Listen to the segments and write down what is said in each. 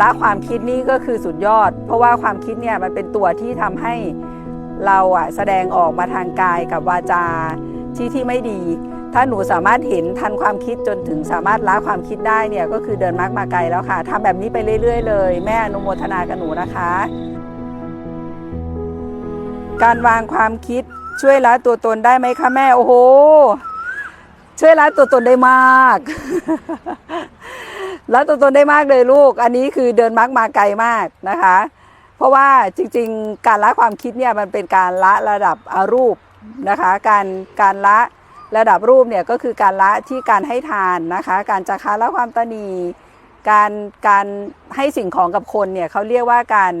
ละความคิดนี่ก็คือสุดยอด เพราะว่าความคิดเนี่ยมันเป็นตัวที่ทำให้เราอะแสดงออกมาทางกายกับวาจาที่ที่ไม่ดี ถ้าหนูสามารถเห็นทันความคิดจนถึงสามารถละความคิดได้เนี่ยก็คือเดินมากมาไกลแล้วค่ะทำแบบนี้ไปเรื่อย ๆ เลย แม่อนุโมทนากับหนูนะคะ การวางความคิดช่วยละตัวตนได้ไหมคะแม่โอ้โหช่วยละตัวตนได้มาก ละตัวตนได้มากเลยลูก อันนี้คือเดินมาร์กมาไกลมากนะคะ เพราะว่าจริงๆ การละความคิดเนี่ยมันเป็นการละระดับอารูปนะคะ การการละระดับรูปเนี่ยก็คือการละที่การให้ทานนะคะ การจาคะละความตนีการการให้สิ่งของกับคนเนี่ยเขาเรียกว่าการ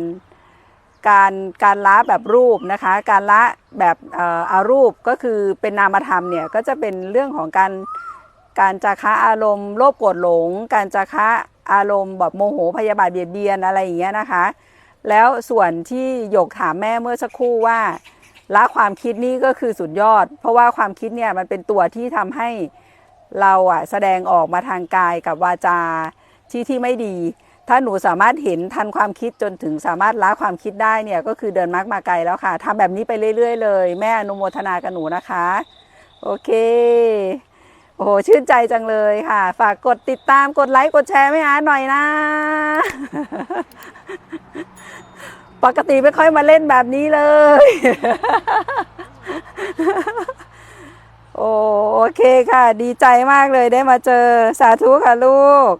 การการละแบบรูปนะคะ การละแบบอารูปก็คือเป็นนามธรรมเนี่ยก็จะเป็นเรื่องของการ การจาคะอารมณ์โลภโกรธหลง การจาคะอารมณ์แบบโมโหพยาบาทเบียดเบียนอะไรอย่างเงี้ยนะคะ แล้วส่วนที่หยกถามแม่เมื่อสักครู่ว่าละความคิดนี่ก็คือสุดยอด เพราะว่าความคิดเนี่ยมันเป็นตัวที่ทำให้เราอะแสดงออกมาทางกายกับวาจาที่ที่ไม่ดี ถ้าหนูสามารถเห็นทันความคิดจนถึงสามารถละความคิดได้เนี่ยก็คือเดินมากมาไกลแล้วค่ะทำแบบนี้ไปเรื่อย ๆ เลย แม่อนุโมทนากับหนูนะคะ โอเค อ้โหชื่นใจจังเลยค่ะ ฝากกดติดตามกดไลค์กดแชร์ไม่อาหน่อยนะ ปกติไม่ค่อยมาเล่นแบบนี้เลย โอ้โอเคค่ะ ดีใจมากเลยได้มาเจอสาธุค่ะลูก